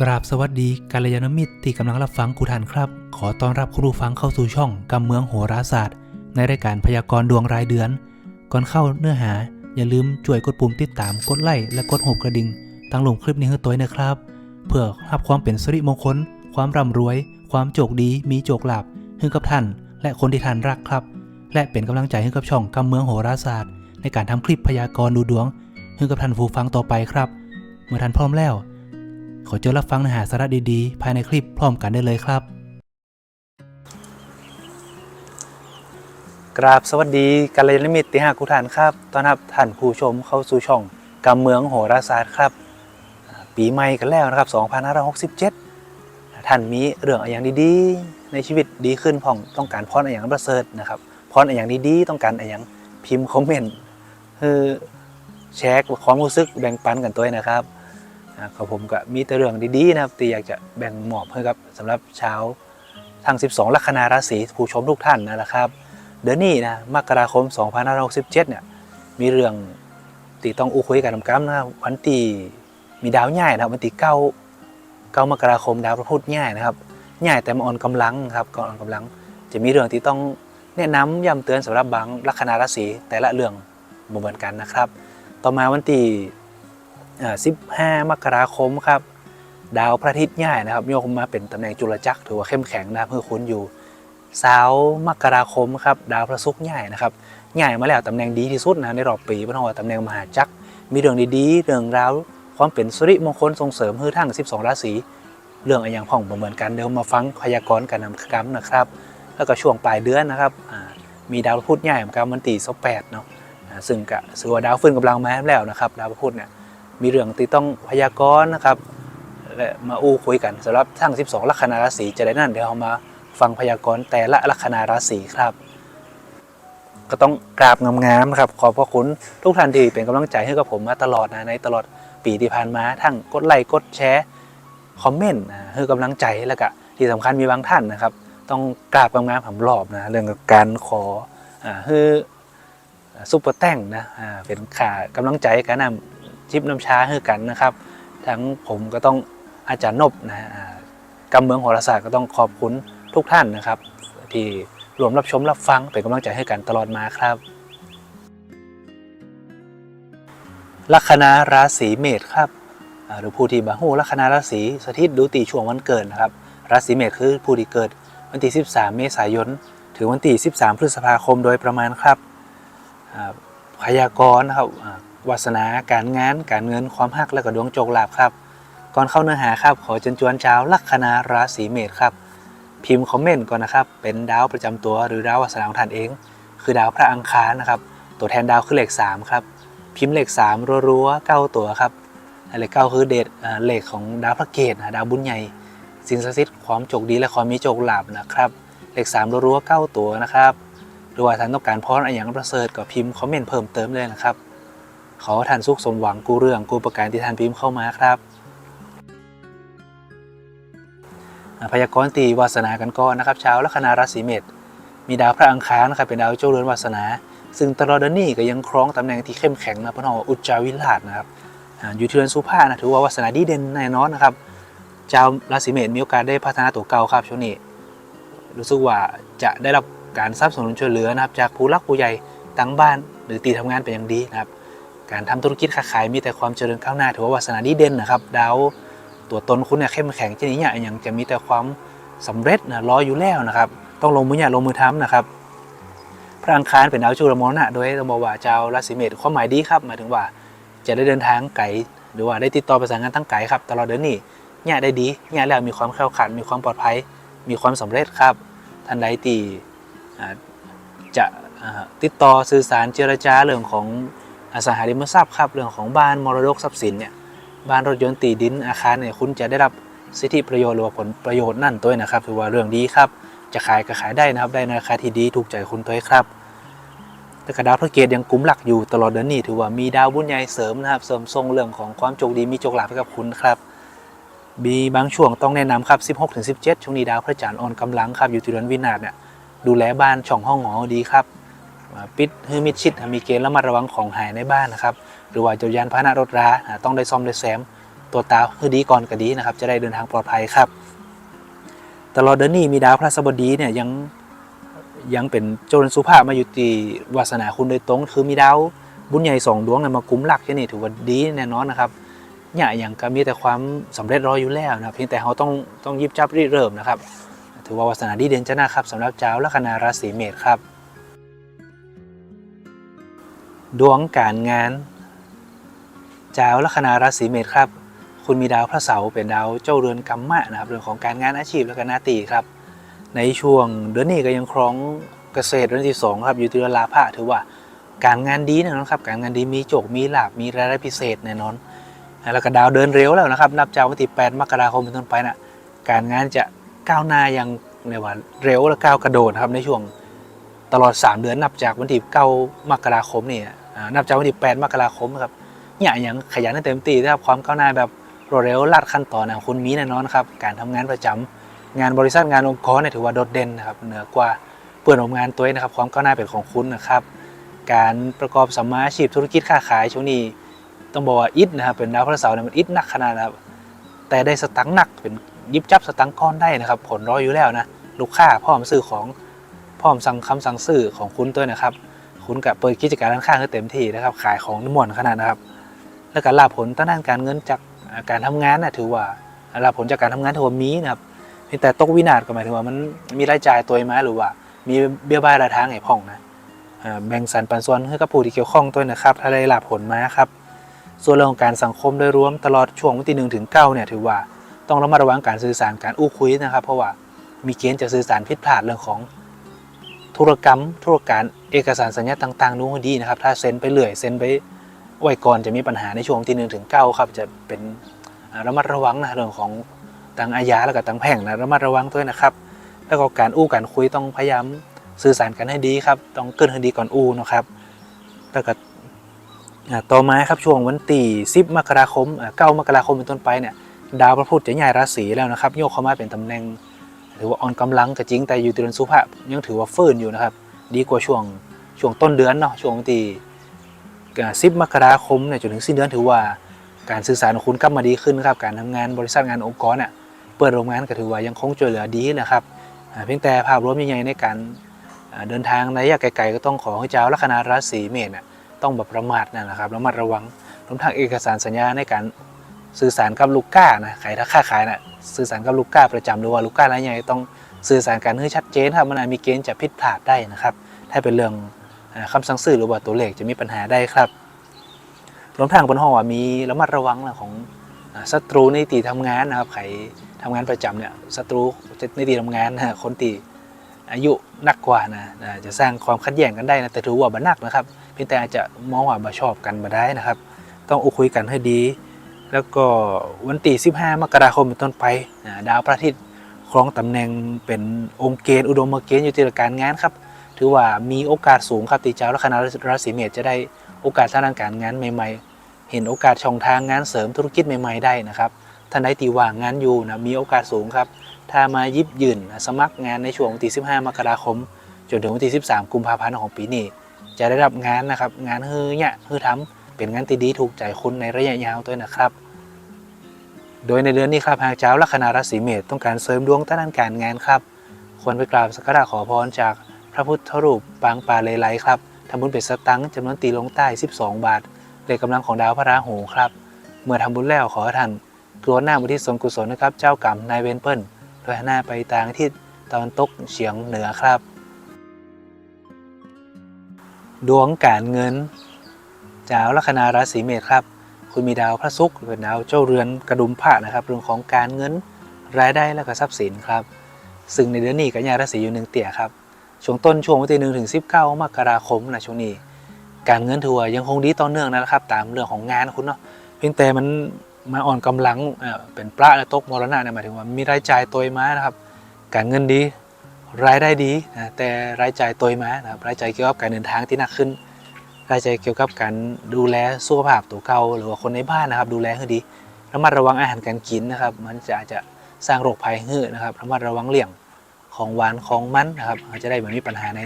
กราบสวัสดีกัลยาณมิตรที่กำลังรับฟังกูทันครับ ขอต้อนรับคุณผู้ฟังเข้าสู่ช่องกำเมืองโหราศาสตร์ ในรายการพยากรณ์ดวงรายเดือน ก่อนเข้าเนื้อหา อย่าลืมช่วยกดปุ่มติดตามกดไลค์และกดหัวกระดิ่งตั้งลงคลิปนี้ให้ตัวเองนะครับ เพื่อรับความเป็นสิริมงคล ความร่ำรวย ความโชคดีมีโชคลาภให้กับท่าน และคนที่ท่านรักครับ และเป็นกำลังใจให้กับช่องกำเมืองโหราศาสตร์ ในการทำคลิปพยากรณ์ดูดวงให้กับท่านผู้ฟังต่อไปครับ เมื่อท่านพร้อมแล้ว ขอเจอรับฟังเนื้อหาสาระดีๆ ภายในคลิปพร้อมกันได้เลยครับ กราบสวัสดีกัลยาณมิตรที่หากุฐานครับต้อนรับท่านผู้ชมเข้าสู่ช่องกำเมืองโหราศาสตร์ครับ ปีใหม่กันแล้วนะครับ 2567 ท่านมีเรื่องอะไรอย่างดีๆ ในชีวิตดีขึ้นพ่องต้องการพรออย่างประเสริฐนะครับพรออย่างดีๆ ต้องการอย่างพิมพ์คอมเมนต์คือแชร์ความรู้สึกแบ่งปันกันตัวนะครับ อ่าของผมก็มีแต่เรื่องดีๆนะครับที่อยากจะแบ่งมอบให้กับสำหรับชาวทั้ง 12 ลัคนาราศีผู้ชมทุกท่านนั่นแหละครับ เดือนนี้นะมกราคม 2567เนี่ยมีเรื่องที่ต้องอู้คุยกันทำกัมนะครับวันที่มีดาวใหญ่นะครับวันที่เก้าเก้ามกราคมดาวพระพุธใหญ่นะครับใหญ่แต่มาอ่อนกำลังครับก่อนอ่อนกำลัง จะมีเรื่องที่ต้องแนะนำย้ำเตือนสำหรับบางลัคนาราศีแต่ละเรื่องเหมือนกันนะครับ ต่อมาวันที่ 15 มกราคมครับ ดาวพระอาทิตย์ใหญ่นะครับโยกมาเป็นตำแหน่งจุลจักรถือว่าเข้มแข็งนะเพื่อคุ้นอยู่สาวมกราคมครับดาวพระศุกร์ใหญ่นะครับใหญ่มาแล้วตำแหน่งดีที่สุดนะในรอบปีเพราะว่าตำแหน่งมหาจักรมีเรื่องดีๆ เรื่องราวความเป็นสุริมงคลส่งเสริมให้ทั้ง 12 ราศีเรื่องอะไรอย่างพ่องบ่เหมือนกันเดี๋ยวมาฟังพยากรณ์กันนำกรรมนะครับ แล้วก็ช่วงปลายเดือนนะครับมีดาวพุธใหญ่เหมือนกันวันที่28เนาะซึ่งก็สือว่าดาวฟื้นกำลังมาแล้วนะครับ ดาวพุธเนี่ย มีเรื่องที่ต้องพยากรณ์นะครับและมาอู้คุยกันสำหรับทั้ง 12 ลัคนาราศีจะได้นั่นเดี๋ยวเรามาฟังพยากรณ์แต่ละลัคนาราศีครับ ก็ต้องกราบงามๆนะครับ ขอบพระคุณทุกท่านที่เป็นกำลังใจให้กับผมมาตลอดนะในตลอดปีที่ผ่านมาทั้งกดไลค์กดแชร์คอมเมนต์นะให้กำลังใจแล้วก็ที่สำคัญมีบางท่านนะครับ ต้องกราบงามๆผมรอบนะเรื่องการขออ่าให้ซุปเปอร์แต่งนะเป็นขากำลังใจกันนำ จิบน้ำชาให้กันนะครับ ทั้งผมก็ต้องอาจารย์นบนะอ่ากำเมืองโหราศาสตร์ก็ต้องขอบคุณทุกท่านนะครับ ที่รวมรับชมรับฟังเป็นกำลังใจให้กันตลอดมาครับลัคนาราศีเมษครับหรือผู้ที่บาหูลัคนาราศีสถิตดูตีช่วงวันเกิดนะครับ ราศีเมษคือผู้ที่เกิดวันที่ 13 เมษายน ถึงวันที่ 13 พฤษภาคมโดยประมาณครับพยากรณ์นะครับ วาสนา การงาน การเงิน ความฮัก และก็ดวงโจกลาภครับ ก่อนเข้าเนื้อหาครับ ขอเชิญชวนชาวลัคนาราศีเมษครับ พิมพ์คอมเมนต์ก่อนนะครับ เป็นดาวประจำตัวหรือดาววาสนาของท่านเอง คือดาวพระอังคารนะครับ ตัวแทนดาวคือเลข3ครับ พิมพ์เลข3รัวๆเก้าตัวครับ เลขเก้าคือเดชเลขของดาวพระเกตนะดาวบุญใหญ่ สิ่งศักดิ์สิทธิ์ความโชคดีและความมีโชคลาภนะครับ เลข3รัวๆเก้าตัวนะครับหรือว่าท่านต้องการพรอะไรอย่างประเสริฐก็พิมพ์คอมเมนต์เพิ่มเติมเลยนะครับ ขอท่านสุขสมหวังกูเรื่องกูประการที่ท่านพิมพ์เข้ามาครับพยากรณ์ตีวาสนากันก่อนนะครับชาวลัคนาราศีเมษมีดาวพระอังคารนะครับเป็นดาวเจ้าเรือนวาสนา ซึ่งตลอดเดือนนี้ก็ยังครองตำแหน่งที่เข้มแข็งนะเพราะว่าอุจจาวิลาศนะครับอยู่ที่เรือนสุภานะถือว่าวาสนาดีเด่นแน่นอนนะครับชาวราศีเมษมีโอกาสได้พัฒนาตัวเก่าครับช่วงนี้ รู้สึกว่าจะได้รับการสนับสนุนช่วยเหลือนะครับจากผู้รักผู้ใหญ่ตั้งบ้านหรือตีทำงานเป็นอย่างดีนะครับ การทำธุรกิจค้าขายมีแต่ความเจริญก้าวหน้าถือว่าวาสนาดีเด่นนะครับ ดาวตัวตนคุณเนี่ยเข้มแข็งที่นี้เนี่ยยังจะมีแต่ความสำเร็จนะรออยู่แล้วนะครับ ต้องลงมือเนี่ยลงมือทำนะครับ พระอังคารเป็นดาวจุลมรณะโดยต้องบอกว่าชาราศีเมษความหมายดีครับหมายถึงว่าจะได้เดินทางไกลหรือว่าได้ติดต่อประสานงานทั้งไกลครับตลอดเดือนนี้เนี่ยได้ดีเนี่ยแล้วมีความแข็งขันมีความปลอดภัย มีความสำเร็จครับท่านใดที่จะติดต่อสื่อสารเจรจาเรื่องของ อสังหาริมทรัพย์ครับเรื่องของบ้านมรดกทรัพย์สินเนี่ยบ้านรถยนต์ตีดินอาคารเนี่ยคุณจะได้รับสิทธิประโยชน์หรือผลประโยชน์นั่นตัวนะครับถือว่าเรื่องดีครับ จะขายก็ขายได้นะครับได้ในราคาที่ดีถูกใจคุณตัวครับแต่กระดาวพระเกตยังกุมหลักอยู่ตลอดเดือนนี้ถือว่ามีดาวบุญใหญ่เสริมนะครับเสริมทรงเรื่องของความโชคดีมีโชคลาภให้กับคุณครับมีบางช่วงต้องแนะนำครับ 16-17 ช่วงนี้ดาวพระจันทร์อ่อนกำลังครับอยู่ที่เดือนวินาศเนี่ยดูแลบ้านช่องห้องหอดีครับ ปิดให้มิดชิดมีเกณฑ์ระมัดระวังของหายในบ้านนะครับ หรือว่าจ้ายานพาหนะรถราอ่าต้องได้ซ่อมได้แซม ตัวตาคือดีก่อนก็ดีนะครับ จะได้เดินทางปลอดภัยครับ ตลอดเดือนนี้มีดาวพระสบดีเนี่ยยังยังเป็นโจรสุภาพมาอยู่ที่วาสนาคุณโดยตรง คือมีดาวบุญใหญ่สองดวงนมากุ้มหลักที่นี่ถือว่าดีแน่นอนนะครับเนี่ยอย่างก็มีแต่ความสำเร็จรออยู่แล้วนะเพียงแต่เขาต้องต้องยิบจับรีเริ่มนะครับ ถือว่าวาสนาดีเด่นจะนะครับสำหรับเจ้าลัคนาราศีเมษครับ ดวงการงานจ้าลัคนาราศีเมษครับ คุณมีดาวพระเสาร์เป็นดาวเจ้าเรือนกัมมะนะครับเรื่องของการงานอาชีพและก็หน้าตีครับ ในช่วงเดือนนี้ก็ยังครองเกษตรเดือนที่สองครับอยู่ที่เดือนลาภะถือว่าการงานดีแน่นอนครับ การงานดีมีโจกมีลาบมีรายได้พิเศษแน่นอน แล้วก็ดาวเดินเร็วแล้วนะครับ นับจากวันที่8มกราคมเป็นต้นไปนะการงานจะก้าวหน้าอย่างเรียกว่าเร็วและก้าวกระโดดครับในช่วงตลอด 3 เดือนนับจากวันที่9มกราคมนี่อ่า นับจากวันที่ 8 มกราคมครับเนี่ยอย่างขยันให้เต็มที่นะครับความก้าวหน้าแบบรวดเร็วลัดขั้นตอนนะคุณมีแน่นอนครับการทำงานประจำงานบริษัทงานองค์กรเนี่ยถือว่าโดดเด่นนะครับเหนือกว่าเปิดโรงงานตัวเองนะครับความก้าวหน้าเป็นของคุณนะครับการประกอบสัมมาอาชีพธุรกิจค้าขายช่วงนี้ต้องบอกว่าอิดนะครับเป็นดาวพระเสาร์เนี่ยมันอิดหนักขนาดนะครับแต่ได้สตังค์หนักเป็นยิบจับสตังค์ก้อนได้นะครับผลร้อยอยู่แล้วนะลูกค้าพร้อมซื้อของพร้อมสั่งคำสั่งซื้อของคุณตัวนะครับ คุณกับเปิดกิจการร้านค้างให้เต็มที่นะครับ ขายของน้ำมันขนาดนะครับ แล้วการรับผลต้านการเงินจากการทำงานนะถือว่ารับผลจากการทำงานถือว่ามีนะครับเพียงแต่ตกวินาศก็หมายถึงว่ามันมีรายจ่ายตัวมาหรือว่า มีเบี้ยบ้ายรายทางไห้พ่องนะแบ่งสรรปันส่วนให้กับผู้ที่เกี่ยวข้องตัวนะครับถ้าได้รับผลมาครับ ส่วนเรื่องของการสังคมโดยรวมตลอดช่วงวันที่หนึ่งถึงเก้าเนี่ยถือว่าต้องระมัดระวังการสื่อสารการอู้คุยนะครับ เพราะว่ามีเกณฑ์จะสื่อสารผิดพลาดเรื่องของ ธุรกรรม ธุรการเอกสารสัญญาต่างๆนู้นให้ดีนะครับ ถ้าเซ็นไปเรื่อยเซ็นไปไว้ก่อนจะมีปัญหาในช่วงที่หนึ่งถึงเก้าครับ จะเป็นระมัดระวังนะเรื่องของทางอาญาแล้วก็ทางแพ่งนะระมัดระวังด้วยนะครับ แล้วก็การอู้การคุยต้องพยายามสื่อสารกันให้ดีครับ ต้องเกินให้ดีก่อนอู้นะครับแล้วก็ต่อมาครับช่วงวันที่10มกราคมอ่ามกราคมเป็นต้นไปเนี่ยดาวพระพุธจะย้ายราศีแล้วนะครับ โยกเข้ามาเป็นตำแหน่ง ถือว่าอ่อนกำลังก็จริงแต่อยู่เดือนสุภาพยังถือว่าฟื้นอยู่นะครับ ดีกว่าช่วงช่วงต้นเดือนเนาะช่วงวันที่อ่า10มกราคมเนี่ยจนถึงสิ้นเดือนถือว่าการสื่อสารของคุณกลับมาดีขึ้นครับการทำงานบริษัทงานองค์กรเนี่ยเปิดโรงงานก็ถือว่ายังคงช่วยเหลือดีนะครับเพียงแต่ภาพรวมใหญ่ๆในการเดินทางในระยะไกลๆก็ต้องขอให้เจ้าลัคนาราศีเมษเนี่ยต้องแบบประมาทนะครับระมัดระวังรวมทั้งเอกสารสัญญาในการสื่อสารกับลูกค้านะขายถ้าค้าขายนะ สื่อสารกับลูกค้าประจำหรือว่าลูกค้าอะไรยใหญ่ต้องสื่อสารกันให้ชัดเจนครับมันอาจมีเกณฑ์จะผิดพลาดได้นะครับ ถ้าเป็นเรื่องอ่าคำสั่งซื้อหรือว่าตัวเลขจะมีปัญหาได้ครับรวมทั้งบนห้องว่ามีระมัดระวังเรื่องของศัตรูในตีทำงานนะครับใครทำงานประจำเนี่ยศัตรูในตีทำงานนะคนตีอายุนักกว่านะจะสร้างความขัดแย้งกันได้นะแต่ถือว่าบันักนะครับเพียงแต่อาจจะมองว่าบ่ชอบกันมาได้นะครับ ต้องอุคุยกันให้ดี แล้วก็วันที่15 มกราคมเป็นต้นไปดาวพระอาทิตย์ครองตำแหน่งเป็นองค์เกณฑ์อุดมเกณฑ์อยู่ที่การงานครับ ถือว่ามีโอกาสสูงครับตีเจ้าและคณะราศีเมษจะได้โอกาสทางด้านการงานใหม่ ๆ เห็นโอกาสช่องทางงานเสริมธุรกิจใหม่ ๆ ได้นะครับท่านใดตีว่างงานอยู่นะมีโอกาสสูงครับ ถ้ามายิบยืนสมัครงานในช่วงวันที่15 มกราคม จนถึงวันที่ 13 กุมภาพันธ์ของปีนี้จะได้รับงานนะครับงานฮือเนี่ยฮือทำเป็นงานที่ดีถูกใจคุณในระยะยาวด้วยนะครับ โดยในเดือนนี้ครับหากเจ้าลัคนาราศีเมษต้องการเสริมดวงด้านการงานครับ ควรไปกราบสักการะขอพรจากพระพุทธรูปปางปาเลไลครับทำบุญเป็นสตังจำนวนตีลงใต้ 12 บาทในกำลังของดาวพระราหูครับ เมื่อทำบุญแล้วขอท่านกรวดหน้าบุทิศส่วนกุศลนะครับ เจ้ากรรมนายเวรเปิลโดยหันหน้าไปทางทิศตะวันตกเฉียงเหนือครับ ดวงการเงินเจ้าลัคนาราศีเมษครับ คุณมีดาวพระศุกร์เป็นดาวเจ้าเรือนกระดุมพระนะครับเรื่องของการเงินรายได้และก็ทรัพย์สินครับ ซึ่งในเดือนนี้ก็ย้าราศีอยู่หนึ่งเตี่ยครับช่วงต้นช่วงวันที่หนึ่งถึงสิบเก้ามกราคมนะช่วงนี้ การเงินถือว่ายังคงดีต่อเนื่องนะครับ ตามเรื่องของงานคุณเนาะเพียงแต่มันมาอ่อนกำลังเอ่อเป็นพระและตกมรณะเนี่ยหมายถึงว่ามีรายจ่ายตัวมานะครับ การเงินดีรายได้ดีนะแต่รายจ่ายตัวมานะครับรายจ่ายเกี่ยวกับการเดินทางที่หนักขึ้น รายจ่ายเกี่ยวกับการดูแลสุขภาพตัวเก่าหรือว่าคนในบ้านนะครับ ดูแลให้ดีระมัดระวังอาหารการกินนะครับ มันจะอาจจะสร้างโรคภัยให้นะครับระมัดระวังเลี่ยงของหวานของมันนะครับอาจจะได้ไม่มีปัญหาใน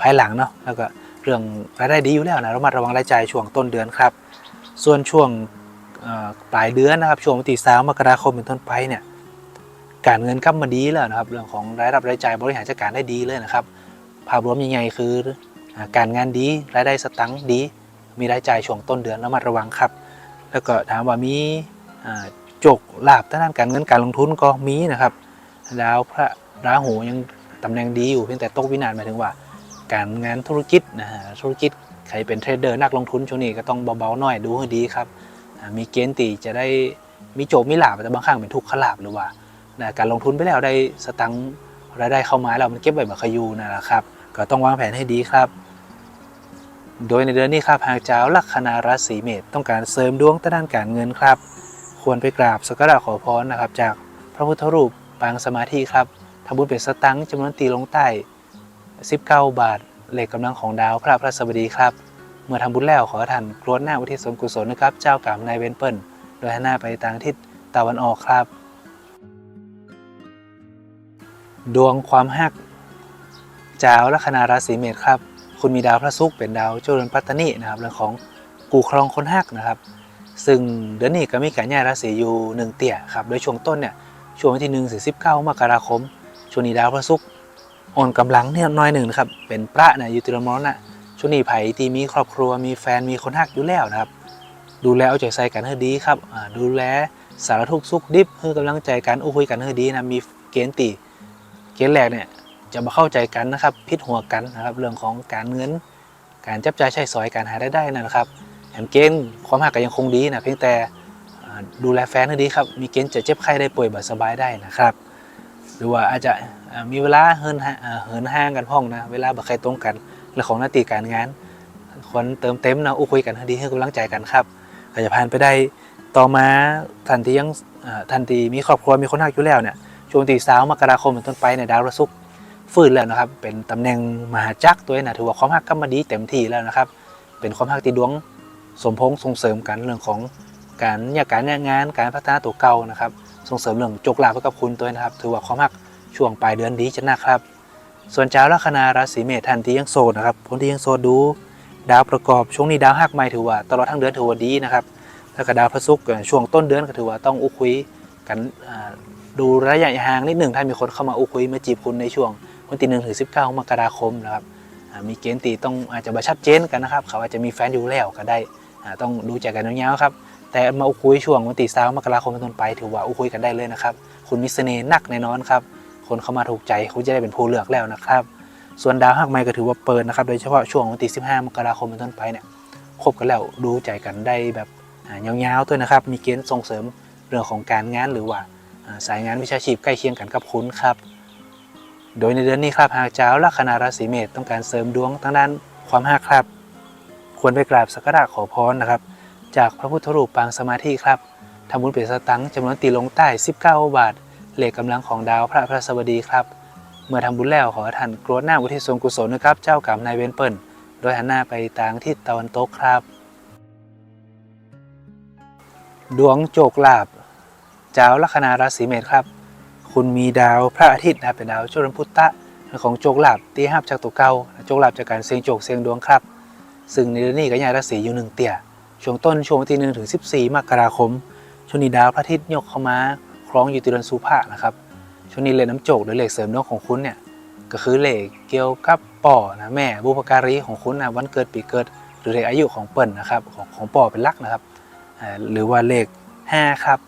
ภายหลังเนาะแล้วก็เรื่องรายได้ดีอยู่แล้วนะระมัดระวังรายจ่ายช่วงต้นเดือนครับ ส่วนช่วงปลายเดือนนะครับช่วงวันที่สามมกราคมเป็นต้นไปเนี่ยการเงินกลับมาดีแล้วนะครับ เรื่องของรายรับรายจ่ายบริหารจัดการได้ดีเลยนะครับ ภาพรวมยังไงคือ การงานดีรายได้สตังค์ดี มีรายจ่ายช่วงต้นเดือนระมัดระวังครับ แล้วก็ถามว่ามีจกลาบด้านการเงินการลงทุนก็มีนะครับดาวพระราหูยังตำแหน่งดีอยู่เพียงแต่ตกวินาศหมายถึงว่า การงานธุรกิจนะฮะธุรกิจใครเป็นเทรดเดอร์นักลงทุนช่วงนี้ก็ต้องเบาๆหน่อยดูให้ดีครับ มีเกณฑ์ตีจะได้มีโจมีลาบแต่บางครั้งเป็นทุกขลาบหรือว่านะการลงทุนไปแล้วได้สตังค์รายได้เข้ามาแล้วมันเก็บไว้แบบขยูนั่นแหละครับ ก็ต้องวางแผนให้ดีครับ โดยในเดือนนี้ครับหากเจ้าลัคนาราศีเมษต้องการเสริมดวงด้านการเงินครับ ควรไปกราบสักการะขอพรนะครับ จากพระพุทธรูปปางสมาธิครับทำบุญเป็นสตังค์จำนวนตีลงใต้ 19 บาทเหลขกกำลังของดาวพระพระสบดีครับ เมื่อทำบุญแล้วขอท่านกรวดหน้าอุทิศส่วนกุศลนะครับ เจ้ากรรมนายเวรเปิลโดยหนหน้าไปทางทิศตะวันออกครับ ดวงความฮักเจ้าลัคนาราศีเมษครับ คุณมีดาวพระศุกร์เป็นดาวเจ้าเรือนปัตตานีนะครับเรื่องของกูครองคนฮักนะครับ ซึ่งเดือนนี้ก็มีการย้ายราศีอยู่หนึ่งเตี่ยครับโดยช่วงต้นเนี่ยช่วงวันที่หนึ่งถึงสิบเก้ามกราคมช่วงนี้ดาวพระศุกร์อ่อนกำลังเนี่ยน้อยหนึ่งนะครับเป็นพระนะอยู่ติรมรณะช่วงนี้ไผ่ที่มีครอบครัวมีแฟนมีคนฮักอยู่แล้วนะครับ ดูแลเอาใจใส่กันให้ดีครับดูแลสารทุกข์สุขดิบให้กำลังใจกันอู้คุยกันให้ดีนะมีเกณฑ์ตีเกณฑ์แรกเนี่ย จะมาเข้าใจกันนะครับ พิดหัวกันนะครับ เรื่องของการเงิน การจับจ่ายใช้สอยการหารายได้นั่นนะครับแถมเกณฑ์ความหักก็ยังคงดีนะเพียงแต่ดูแลแฟนให้ดีครับ มีเกณฑ์จะเจ็บไข้ได้ป่วยแบบสบายได้นะครับ หรือว่าอาจจะมีเวลาเฮินเหินห้างกันพ้องนะเวลาบ่ใครตรงกันเรื่องของหน้าที่การงานควรเติมเต็มนะอู้คุยกันให้ดีให้กำลังใจกันครับก็จะผ่านไปได้ต่อมาทันทียังทันทีมีครอบครัวมีคนหักอยู่แล้วเนี่ยช่วงตีสาวมกราคมเป็นต้นไปเนี่ยดาวระศุก ฟื้นแล้วนะครับ เป็นตำแหน่งมหาจักรตัวนี้นะถือว่าความหักก็มาดีเต็มที่แล้วนะครับ เป็นความหักที่ดวงสมพงษ์ส่งเสริมกันเรื่องของการอยากการงานงานการพัฒนาตัวเก่านะครับ ส่งเสริมเรื่องโจกลาภกับคุณตัวนะครับ ถือว่าความหักช่วงปลายเดือนดีจะนะครับ ส่วนเจ้าลัคนาราศีเมษท่านที่ยังโสดนะครับคนที่ยังโสดดู ดาวประกอบช่วงนี้ดาวหักใหม่ถือว่าตลอดทั้งเดือนถือว่าดีนะครับแล้วก็ดาวพระศุกร์ช่วงต้นเดือนก็ถือว่าต้องอุคุยกันดูระยะห่างนิดหนึ่งถ้ามีคนเข้ามาอุคุยมาจีบคุณในช่วง วันที่หนึ่งถึงสิบเก้ามกราคมนะครับมีเกณฑ์ตีต้องอาจจะมาชัดเจนกันนะครับ เขาอาจจะมีแฟนอยู่แล้วก็ได้ต้องดูใจกันยาวๆครับแต่มาอุคุยช่วงวันที่สามมกราคมเป็นต้นไปถือว่าอุคุยกันได้เลยนะครับ คุณมีเน่หนักแน่นอนครับ คนเข้ามาถูกใจคุณจะได้เป็นผู้เลือกแล้วนะครับ ส่วนดาวหักไม้ก็ถือว่าเปิดนะครับ โดยเฉพาะช่วงวันที่15มกราคมเป็นต้นไปเนี่ยคบกันแล้วดูใจกันได้แบบอ่ายาวๆด้วยนะครับ มีเกณฑ์ส่งเสริมเรื่องของการงานหรือว่าอ่าสายงานวิชาชีพใกล้เคียงกันกับคุณครับ โดยในเดือนนี้ครับหากเจ้าลัคนาราศีเมษต้องการเสริมดวงทางด้านความหักครับ ควรไปกราบสักการะขอพรนะครับ จากพระพุทธรูปปางสมาธิครับทำบุญเปรียสตังจำนวนตีลงใต้ 19 บาทเหลขกกำลังของดาวพระพระสบดีครับ เมื่อทำบุญแล้วขอท่านกรวดหน้าอุทิศส่วนกุศลนะครับ เจ้ากรรมนายเวรเปิลโดยหันหน้าไปทางทิศตะวันตกครับ ดวงโจกลาบเจ้าลัคนาราศีเมษครับ คุณมีดาวพระอาทิตย์นะเป็นดาวจุลพุตตะของโจกลาบตีหับจากตัวเก่าโจกลาบจากการเสียงโจกเสียงดวงครับ ซึ่งในเดือนนี้ก็ย้ายราศีอยู่หนึ่งเตี่ยช่วงต้นช่วงวันที่หนึ่งถึงสิบสี่มกราคมช่วงนี้ดาวพระอาทิตย์ยกเข้ามาคล้องอยู่ที่เดือนสุภานะครับช่วงนี้เลขน้ำโจกหรือเลขเสริมดวงของคุณเนี่ยก็คือเลขเกี่ยวกับป่อนะแม่บุพการีของคุณนะวันเกิดปีเกิด หรือเลขอายุของเปิ้ลนะครับของของป่อเป็นลักนะครับหรือว่าเลข5ครับ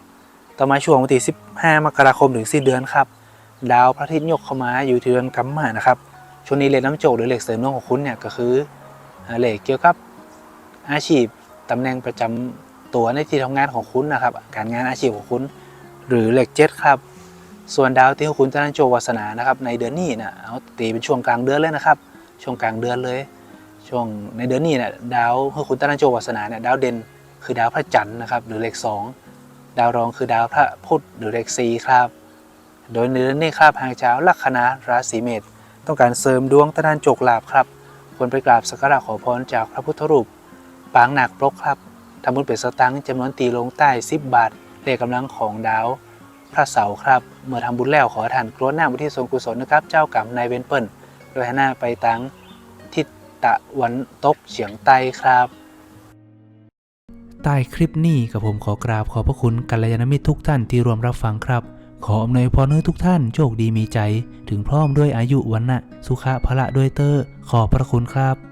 ต่อมาช่วงวันที่ 15 มกราคมถึงสิ้นเดือนครับ ดาวพระอาทิตย์ยกเข้ามาอยู่ที่เดือนกัมมานะครับ ช่วงนี้เลขน้ำโจกหรือเลขเสริมดวงของคุณเนี่ยก็คืออ่าเลขเกี่ยวกับอาชีพตำแหน่งประจำตัวในที่ทำงานของคุณนะครับ การงานอาชีพของคุณ หรือเลขเจ็ดครับ ส่วนดาวที่คุณจะนั่นโจวาสนานะครับ ในเดือนนี้นะเอาตีเป็นช่วงกลางเดือนเลยนะครับ ช่วงกลางเดือนเลย ช่วงในเดือนนี้เนี่ยดาวที่คุณตนันโจวาสนาเนี่ยดาวเด่นคือดาวพระจันทร์นะครับ หรือเลขสอง ดาวรองคือดาวพระพุธหรือเลขสีครับ โดยในเดือนนี้ครับหางเจ้าลัคนาราศีเมษต้องการเสริมดวงตะนานโจกลาบครับ ควรไปกราบสักการะขอพรจากพระพุทธรูป ปางหนักปรกครับทำบุญเป็นสตังค์จำนวนตีลงใต้ 10 บาทเลขกำลังของดาวพระเสาร์ครับ เมื่อทำบุญแล้วขอทานกรวดหน้าบุที่ทรงกุศลนะครับ เจ้ากรรมนายเวนเปิลโดยหนหน้าไปทางทิศตะวันตกเฉียงใต้ครับ ใต้คลิปนี้กับผมขอกราบขอบพระคุณกัลยาณมิตรทุกท่านที่รวมรับฟังครับ ขออำนวยพรให้ทุกท่านโชคดีมีใจ ถึงพร้อมด้วยอายุวันนะสุขะพละด้วยเตอร์ขอบพระคุณครับ